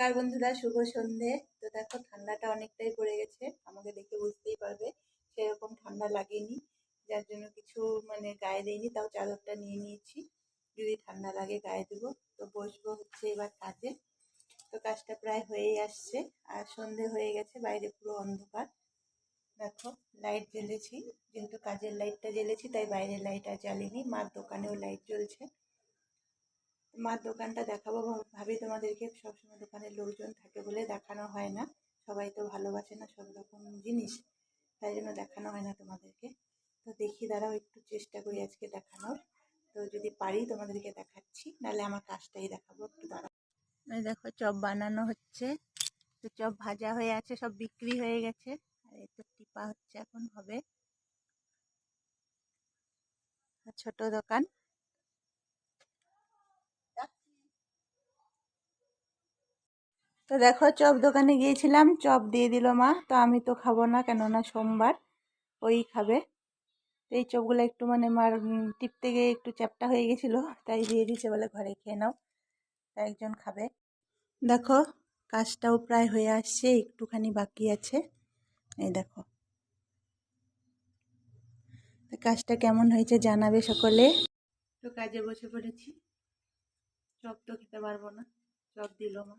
নমস্কার বন্ধুরা, শুভ সন্ধে তো দেখো, ঠান্ডাটা অনেকটাই পড়ে গেছে। আমাকে দেখে বুঝতেই পারবে সেরকম ঠান্ডা লাগেনি। যার জন্য কিছু মানে গায়ে দিইনি, তাও চাদরটা নিয়ে নিয়েছি। যদি ঠান্ডা লাগে গায়ে দেবো। তো বসবো হচ্ছে এবার কাজে। তো কাজটা প্রায় হয়েই আসছে। আর সন্ধে হয়ে গেছে, বাইরে পুরো অন্ধকার। দেখো, লাইট জ্বেলেছি। যেহেতু কাজের লাইটটা জ্বেলেছি, তাই বাইরের লাইট আর জ্বালিনি। মার দোকানেও লাইট জ্বলছে। মার দোকানটা দেখাবো ভাব- ভাবি তোমাদেরকে সবসময় দোকানের লোকজন থাকে বলে দেখানো হয় না। সবাই তো ভালোবাসে না সব রকম জিনিস, তাই জন্য দেখানো হয় না তোমাদেরকে। তো দেখি দাঁড়াও, একটু চেষ্টা করি আজকে দেখানোর। তো যদি পারি তোমাদেরকে দেখাচ্ছি, নাহলে আমার কাজটাই দেখাবো, একটু দাঁড়াও। দেখো, চপ বানানো হচ্ছে। তো চপ ভাজা হয়ে আছে, সব বিক্রি হয়ে গেছে। আর এই তো টিপা হচ্ছে এখন হবে। ছোট দোকান। তো দেখো চপ দোকানে গিয়েছিলাম, চপ দিয়ে দিল মা। তো আমি তো খাব না, কেননা সোমবার, ওই খাবে। তো এই চপগুলো একটু মানে মার টিপতে গিয়ে একটু চ্যাপটা হয়ে গেছিল, তাই দিয়ে দিয়েছে বলে ঘরে খেয়ে নাও, তাই একজন খাবে। দেখো কাজটাও প্রায় হয়ে আসছে, একটুখানি বাকি আছে। এই দেখো। কাজটা কেমন হয়েছে জানাবে সকলে। তো কাজে বসে পড়েছি। চপ তো খেতে পারব না, চপ দিল মা।